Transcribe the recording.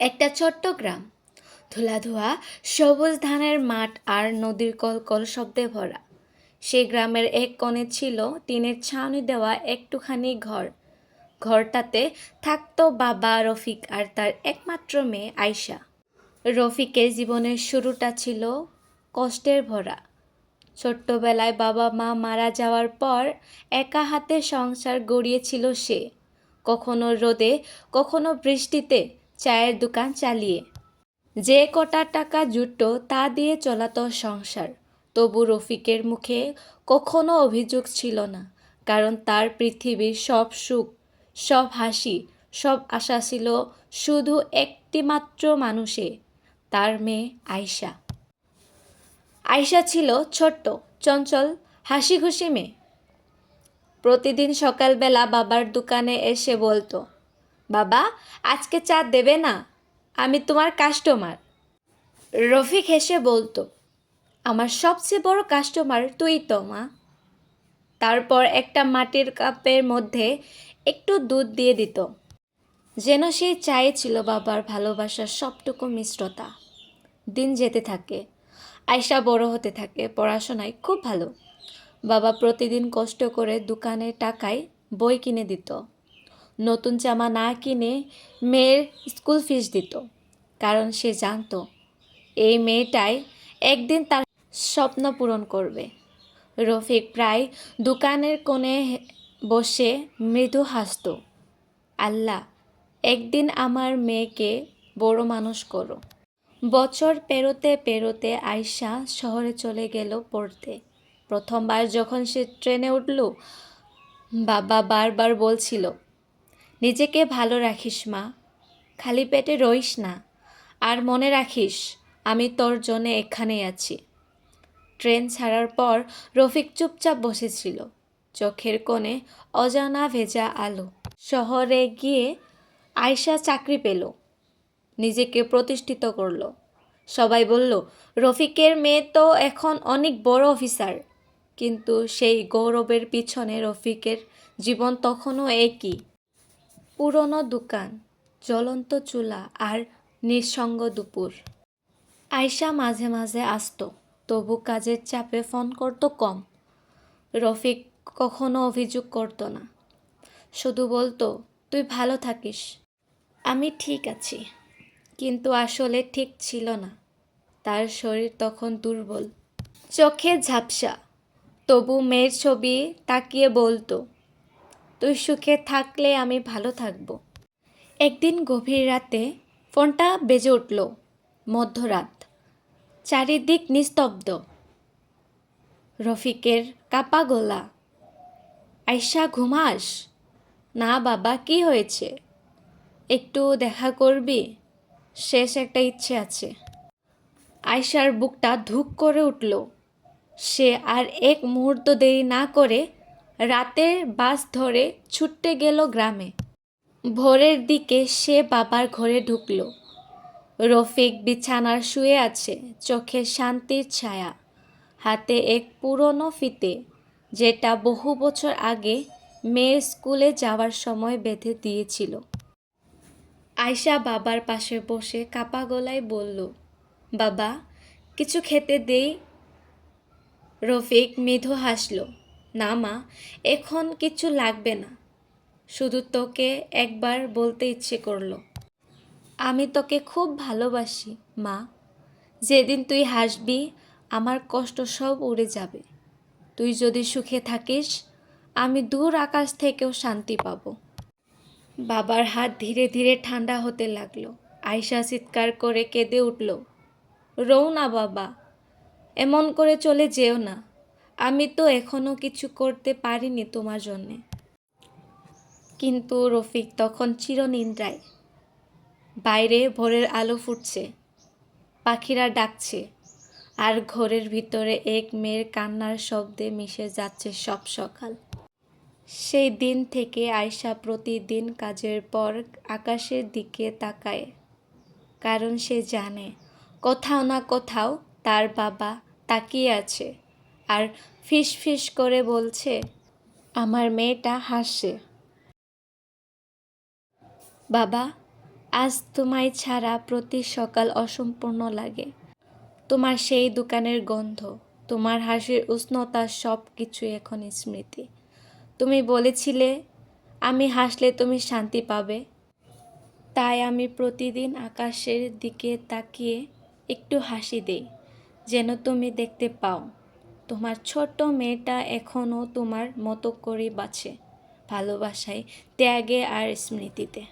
একটা ছোট্ট গ্রাম ধুলাধুয়া, সবুজ ধানের মাঠ আর নদীর কলকল শব্দে ভরা। সেই গ্রামের এক কোণে ছিল টিনের ছাউনি দেওয়া একটুখানি ঘর। ঘরটাতে থাকতো বাবা রফিক আর তার একমাত্র মেয়ে আয়শা। রফিকের জীবনের শুরুটা ছিল কষ্টের ভরা। ছোট্টবেলায় বাবা মা মারা যাওয়ার পর একা হাতে সংসার গড়িয়েছিল সে। কখনো রোদে, কখনো বৃষ্টিতে চায়ের দোকান চালিয়ে। যে কটা টাকা জুটতো তা দিয়ে চলাতো সংসার। তবু রফিকের মুখে কখনো অভিযোগ ছিল না, কারণ তার পৃথিবীর সব সুখ, সব হাসি, সব আশা ছিল শুধু একটিমাত্র মানুষে, তার মেয়ে আয়সা আয়শা ছিল ছোট্ট, চঞ্চল হাসি খুশি মেয়ে। প্রতিদিন সকালবেলা বাবার দোকানে এসে বলতো বাবা, আজকে চা দেবে না। আমি তোমার কাস্টমার রফিক হেসে বলতো, আমার সবচেয়ে বড় কাস্টমার তুই তো, মা। তারপর একটা মাটির কাপের মধ্যে একটু দুধ দিয়ে দিত, যেন সেই চায়ে ছিল বাবার ভালোবাসার সবটুকু মিশ্রতা। দিন যেতে থাকে আয়সা বড় হতে থাকে, পড়াশোনায় খুব ভালো। বাবা প্রতিদিন কষ্ট করে দোকানে টাকায় বই কিনে দিত। নতুন জামা না কিনে মেয়ের স্কুল ফিস দিত, কারণ সে জানতো এই মেয়েটাই একদিন তার স্বপ্ন পূরণ করবে। রফিক প্রায় দোকানের কোণে বসে মৃদু হাসত, আল্লাহ, একদিন আমার মেয়েকে বড় মানুষ করো। বছর পেরোতে পেরোতে আয়শা শহরে চলে গেল পড়তে। প্রথমবার যখন সে ট্রেনে উঠল, বাবা বারবার বলছিল নিজেকে ভালো রাখিস, মা। খালি পেটে রইস না। আর মনে রাখিস, আমি তোর জন্য এখানেই আছি। ট্রেন ছাড়ার পর রফিক চুপচাপ বসেছিল। চোখের কোণে অজানা ভেজা আলো। শহরে গিয়ে আয়শা চাকরি পেল। নিজেকে প্রতিষ্ঠিত করল। সবাই বলল, রফিকের মেয়ে তো এখন অনেক বড় অফিসার। কিন্তু সেই গৌরবের পিছনে রফিকের জীবন তখনও একই। পুরনো দোকান, জ্বলন্ত চুলা আর নিঃসঙ্গ দুপুর। আয়সা মাঝে মাঝে আসতো, তবু কাজের চাপে ফোন করতো কম। রফিক কখনো অভিযোগ করতো না। শুধু বলতো, তুই ভালো থাকিস, আমি ঠিক আছি। কিন্তু আসলে ঠিক ছিল না। তার শরীর তখন দুর্বল, চোখে ঝাপসা। তবু মেয়ের ছবি তাকিয়ে বলতো তুই সুখে থাকলে আমি ভালো থাকব। একদিন গভীর রাতে ফোনটা বেজে উঠল, মধ্যরাত। চারিদিক নিস্তব্ধ। রফিকের কাপা গলা। আয়শা, ঘুমাস? না বাবা, কি হয়েছে? একটু দেখা করবি? শেষ একটা ইচ্ছে আছে। আয়শার বুকটা ধুক করে উঠল। সে আর এক মুহূর্ত দেরি না করে রাতের বাস ধরে ছুটতে গেল গ্রামে। ভোরের দিকে সে বাবার ঘরে ঢুকল। রফিক বিছানার শুয়ে আছে, চোখে শান্তির ছায়া। হাতে এক পুরনো ফিতে, যেটা বহু বছর আগে মেয়ের স্কুলে যাওয়ার সময় বেঁধে দিয়েছিল। আয়শা বাবার পাশে বসে কাপা গলায় বলল, বাবা, কিছু খেতে দেই? রফিক মৃদু হাসল না, মা, এখন কিছু লাগবে না। শুধু তোকে একবার বলতে ইচ্ছে করল। আমি তোকে খুব ভালোবাসি, মা। যেদিন তুই হাসবি, আমার কষ্ট সব উড়ে যাবে। তুই যদি সুখে থাকিস, আমি দূর আকাশ থেকেও শান্তি পাবো। বাবার হাত ধীরে ধীরে ঠান্ডা হতে লাগল। আয়সা চিৎকার করে কেঁদে উঠল রৌ না বাবা, এমন করে চলে যেও না। আমি তো এখনও কিছু করতে পারিনি তোমার জন্যে। কিন্তু রফিক তখন চিরনিন্দ্রায় বাইরে ভোরের আলো ফুটছে, পাখিরা ডাকছে, আর ঘরের ভিতরে এক মেয়ের কান্নার শব্দে মিশে যাচ্ছে সব সকাল। সেই দিন থেকে আয়শা প্রতিদিন কাজের পর আকাশের দিকে তাকায়, কারণ সে জানে, কোথাও না কোথাও তার বাবা তাকিয়ে আছে। আর ফিস ফিস করে বলছে, আমার মেয়েটা হাসে। বাবা, আজ তোমায় ছাড়া প্রতি সকাল অসম্পূর্ণ লাগে। তোমার সেই দোকানের গন্ধ, তোমার হাসির উষ্ণতা সব কিছু এখন স্মৃতি। তুমি বলেছিলে, আমি হাসলে তুমি শান্তি পাবে। তাই আমি প্রতিদিন আকাশের দিকে তাকিয়ে একটু হাসি দেই, যেন তুমি দেখতে পাও। তোমার ছোট্ট মেয়েটা এখনও তোমার মতো করে বাঁচে ভালোবাসায় ত্যাগে আর স্মৃতিতে।